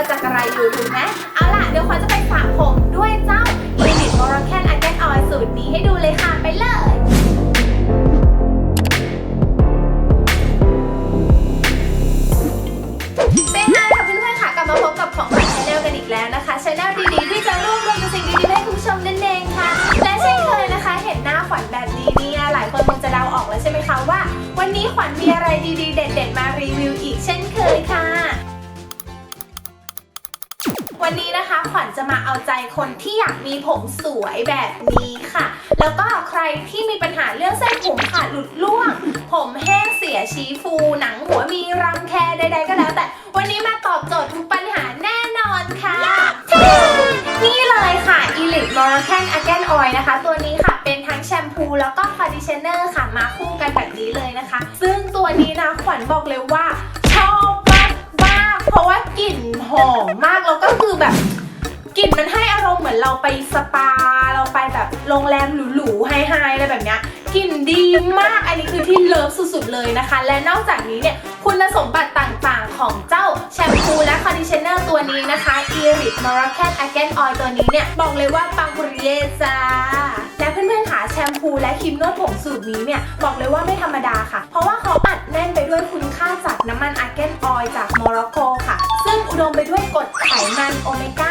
ก็จะกระไรอยู่ถูกไหมเอาล่ะ เดี๋ยวขวัญจะไปสระผมด้วยเจ้า Elite Moroccan Again Oil สูตรนี้ให้ดูเลยค่ะ ไปเลยเต้นค่ะเพื่อนๆค่ะกลับมาพบกับของขวัญชาแนลกันอีกแล้วนะคะชาแนลดีๆที่จะรวบรวมสิ่งดีๆให้คุณผู้ชมนั่นเองค่ะ และเช่นเคยนะคะ เห็นหน้าขวัญแบบนี้เนี่ยหลายคนคงจะเดาออกแล้วใช่ไหมคะว่า วันนี้ขวัญมีอะไรดีๆเขวัญจะมาเอาใจคนที่อยากมีผมสวยแบบนี้ค่ะ แล้วก็ใครที่มีปัญหาเรื่องเส้นผมขาดหลุดร่วง ผมแห้งเสียชี้ฟู หนังหัวมีรังแคใดๆก็แล้ว แต่วันนี้มาตอบโจทย์ทุกปัญหาแน่นอนค่ะนี่เลยค่ะ Elite Moroccan Argan Oil นะคะ ตัวนี้ค่ะเป็นทั้งแชมพูแล้วก็ conditioner ค่ะมาคู่กันแบบนี้เลยนะคะ ซึ่งตัวนี้นะขวัญบอกเลยว่าชอบมากมากเพราะว่ากลิ่นหอมมากแล้วก็คือแบบ กลิ่นมันให้อารมณ์เหมือนเราไปสปา เราไปแบบโรงแรมหรูๆไฮๆอะไรแบบเนี้ยกลิ่นดีมากอันนี้คือที่เลิฟสุดๆเลยนะคะ และนอกจากนี้เนี่ยคุณสมบัติต่างๆ ของเจ้าแชมพูและคอนดิชเนอร์ตัวนี้นะคะ Elite Moroccan a g a n Oil ตัวนี้เนี่ย บอกเลยว่าปังปุริเย่จ้า และเพื่อนๆค่ะแชมพูและครีมนวดผมสูตรนี้เนี่ย บอกเลยว่าไม่ธรรมดาค่ะ เพราะว่าเขาอัดแน่นไปด้วยคุณค่าจากน้ำมันอาร์เกนออยจากโมร็อกโกค่ะ ซึ่งอุดมไปด้วยกรดไขมันโอเมก้า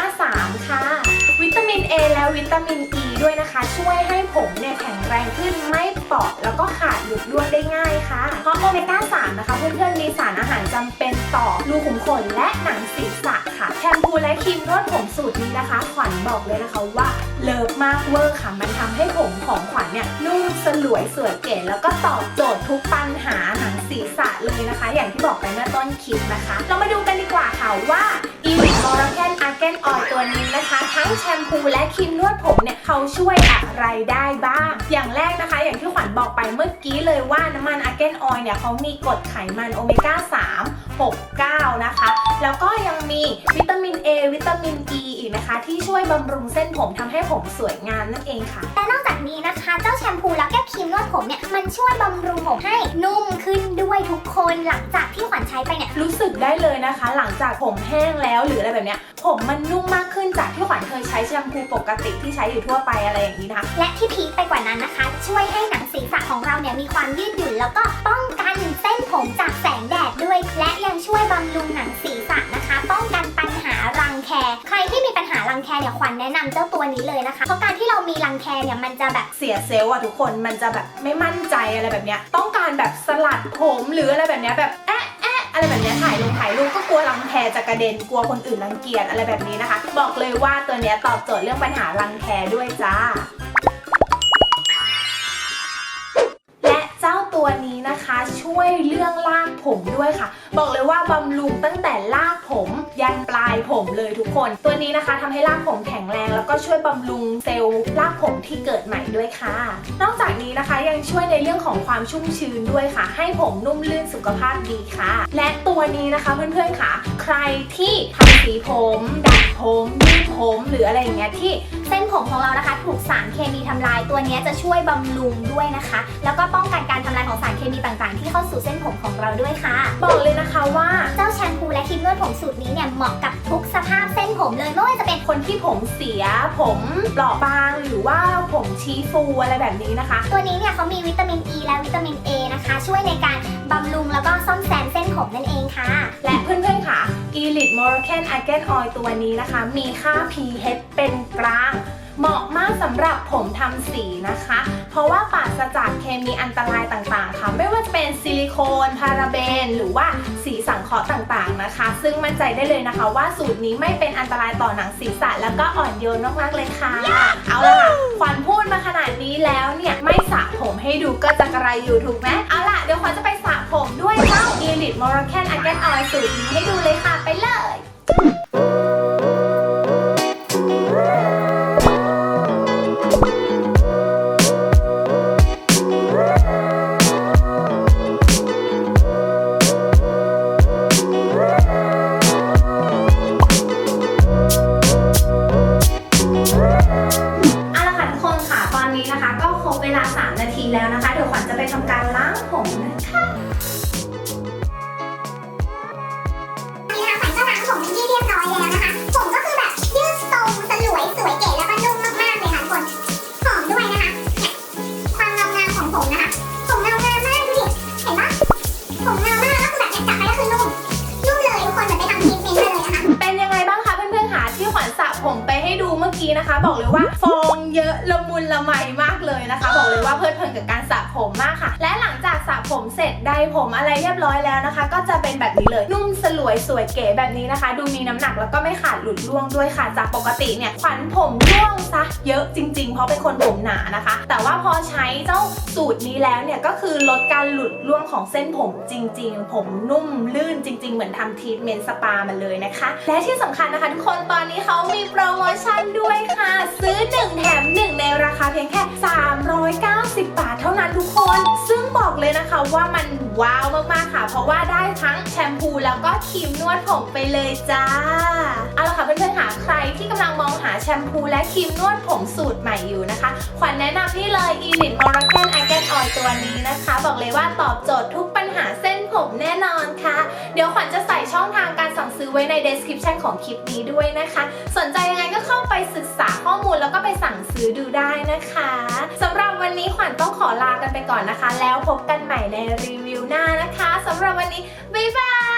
ตามิน E ด้วยนะคะ ช่วยให้ผมเนี่ยแข็งแรงขึ้นไม่เปราะแล้วก็ขาดหลุดร่วงได้ง่ายค่ะเพราะโอเมก้า3นะคะ เพื่อนๆมีสารอาหารจำเป็นต่อรูขุมขนและหนังศีรษะค่ะแชมพูและครีมนวดผมสูตรนี้นะคะ ขวัญบอกเลยนะคะว่าเลิฟมากเวอร์ค่ะ มันทำให้ผมของขวัญเนี่ยนุ่มสลวยสวยเก๋แล้วก็ตอบโจทย์ทุกปัญหาหนังศีรษะเลยนะคะ อย่างที่บอกไปเมื่อต้นคลิปนะคะ เรามาดูกันดีกว่าค่ะว่าอีเวอร์โรเลเทน Elite Moroccan Argan Oil ตัวนี้นะคะ ทั้งแชมพูและครีมนวดผมเนี่ยเขาช่วยอะไรได้บ้าง อย่างแรกนะคะ อย่างที่ขวัญบอกไปเมื่อกี้เลยว่าน้ำมัน Argan Oil เนี่ยเขามีกรดไขมันโอเมก้า3 6 9 นะคะ แล้วก็ยังมีวิตามิน A วิตามิน E อี นะคะ ที่ช่วยบำรุงเส้นผมทำให้ผมสวยงามนั่นเองค่ะ และนอกจากนี้นะคะ เจ้าแชมพูแล้วก็ครีมนวดผมเนี่ยมันช่วยบำรุงผมให้นุ่มขึ้นด้วยทุกคนหลังจากที่ขวัญใช้ไปเนี่ยรู้สึกได้เลยนะคะ หลังจากผมแห้งแล้วหรืออะไรแบบเนี้ยผมมันนุ่มมากขึ้นจากที่ขวัญเคยใช้แชมพูปกติที่ใช้อยู่ทั่วไปอะไรอย่างนี้นะคะและที่พีคไปกว่านั้นนะคะ ช่วยให้หนังศีรษะของเราเนี่ยมีความยืดหยุ่นแล้วก็ป้องกันเส้นผมจากแสงแดดด้วย และยังช่วยบำรุงหนังศีรษะ หารังแคเนี่ยขวัญแนะนำเจ้าตัวนี้เลยนะคะ เพราะการที่เรามีรังแคเนี่ยมันจะแบบ เสียเซลล์อะทุกคนมันจะแบบไม่มั่นใจอะไรแบบเนี้ย ต้องการแบบสลัดผมหรืออะไรแบบเนี้ยแบบแอะแอะอะไรแบบเนี้ยถ่ายลงถ่ายรูปก็กลัวรังแคจะกระเด็นกลัวคนอื่นรังเกียจอะไรแบบนี้นะคะ บอกเลยว่าตัวเนี้ยตอบโจทย์เรื่องปัญหารังแคด้วยจ้า และเจ้าตัวนี้นะคะ ช่วยเรื่องลากผมด้วยค่ะบอกเลยว่าบำรุงตั้งแต่ลากผมยันปลายผมเลยทุกคน ตัวนี้นะคะทำให้ลากผมแข็งแรง แล้วก็ช่วยบำรุงเซลล์ลากผมที่เกิดใหม่ด้วยค่ะ นอกจากนี้นะคะยังช่วยในเรื่องของความชุ่มชื้นด้วยค่ะ ให้ผมนุ่มลื่นสุขภาพดีค่ะ และตัวนี้นะคะเพื่อนๆค่ะ ใครที่ทำสีผมดัดผมยืดผมหรืออะไรอย่างเงี้ยที่เส้นผมของเรานะคะ ถูกสารเคมีทำลายตัวนี้จะช่วยบำรุงด้วยนะคะ แล้วก็ป้องกันการทำลายของสารเคมีต่างๆ ที่เข้าสู่เส้นผมของเราด้วยค่ะ บอกเลยนะคะว่าเจ้าแชมพูและครีมนวดผมสูตรนี้เนี่ยเหมาะกับทุกสภาพเส้นผมเลยไม่ว่าจะเป็นคนที่ผมเสีย ผมเปราะบางหรือว่าผมชี้ฟูอะไรแบบนี้นะคะ ตัวนี้เนี่ยเขามีวิตามิน E และวิตามิน A นะคะ ช่วยในการบำรุงแล้วก็ซ่อมแซมเส้นผมนั่นเองค่ะ และเพื่อนๆค่ะ Elite Moroccan Argan Oil ตัวนี้นะคะ มีค่า pH เป็นกลาง เหมาะมากสำหรับผมทำสีนะคะ เพราะว่าปราศจากเคมีอันตรายต่างๆ ค่ะ ไม่ว่าจะเป็นซิลิโคน พาราเบน หรือว่าสีสังเคราะห์ต่างๆนะคะ ซึ่งมั่นใจได้เลยนะคะ ว่าสูตรนี้ไม่เป็นอันตรายต่อหนังศีรษะแล้วก็อ่อนโยนมากๆเลยค่ะ เอาละค่ะขวัญพูดมาขนาดนี้แล้วเนี่ยไม่สระผมให้ดูก็จะกระไรอยู่ถูกไหมเอาล่ะเดี๋ยวขวัญจะไปสระผมด้วยเจ้า Elite Moroccan Argan Oil สูตรนี้ให้ดูเลยค่ะไปเลยี้นะคะ ก็ครบเวลา 3 นาทีแล้วนะคะ เดี๋ยวขวัญจะไปทำการล้างผมนะคะนี่ค่ะขวัญก็ล้างผมเป็นเรียบร้อยแล้วนะคะ ผมก็คือแบบยืดทรงสวยเก๋แล้วก็นุ่มากๆเลยค่ะทุกคนหอมด้วยนะคะความเงางามของผมนะคะ ผมเงางามมากดูดิเห็นปะผมเงามากแล้วคือแบบเนี่ยจับไปแล้วคือนุ่มนุ่มเลยทุกคนเหมือนไปทำทรีทเมนต์เลยนะคะเป็นยังไงบ้างคะเพื่อนๆหาที่ขวัญสระผมไปให้ดูเมื่อกี้นะคะ บอกเลยว่าฟองเยอะละมุนละไมมากเลยนะคะ บอกเลยว่าเพลิดเพลินกับการสระผมมากค่ะ และหลังจากสระผมเสร็จได้ผมอะไรเรียบร้อยแล้วนะคะ ก็จะเป็นแบบนี้เลยนุ่มสลวยสวยเก๋แบบนี้นะคะ ดูมีน้ำหนักแล้วก็ไม่ขาดหลุดร่วงด้วยค่ะ จากปกติเนี่ยขวัญผมร่วงซะเยอะจริง ๆ เพราะเป็นคนผมหนานะคะ แต่ว่าพอใช้เจ้าสูตรนี้แล้วเนี่ยก็คือลดการหลุดร่วงของเส้นผมจริง ๆ ผมนุ่มลื่นจริง ๆ เหมือนทำทรีทเมนต์สปามาเลยนะคะ และที่สำคัญนะคะ ทุกคนตอนนี้เขามีโปรโมชั่นด้วยค่ะ ซื้อ 1 แถม1 ในราคาเพียงแค่ 390 บาทเท่านั้นทุกคน ซึ่งบอกเลยนะคะว่ามันว้าวมากๆค่ะ เพราะว่าได้ทั้งแชมพูแล้วก็ครีมนวดผมไปเลยจ้า เอาละค่ะเพื่อนๆค่ะใครที่กำลังมองหาแชมพูและครีมนวดผมสูตรใหม่อยู่นะคะขวัญแนะนำนี่เลย e l i t Moroccan i g a n Oil ตัวนี้นะคะ บอกเลยว่าตอบโจทย์ทุกปัญหาเส้นผมแน่นอนค่ะ ดี๋ยวขวัญจะใส่ช่องทางการสั่งซื้อไว้ใน description ของคลิปนี้ด้วยนะคะ สนใจยังไงก็เข้าไปศึกษาข้อมูลแล้วก็ไปสั่งซื้อดูได้นะคะสำหรับวันนี้ขวัญต้องขอลากันไปก่อนนะคะ แล้วพบกันใหม่ในรีวิวหน้านะคะสำหรับวันนี้บ๊ายบาย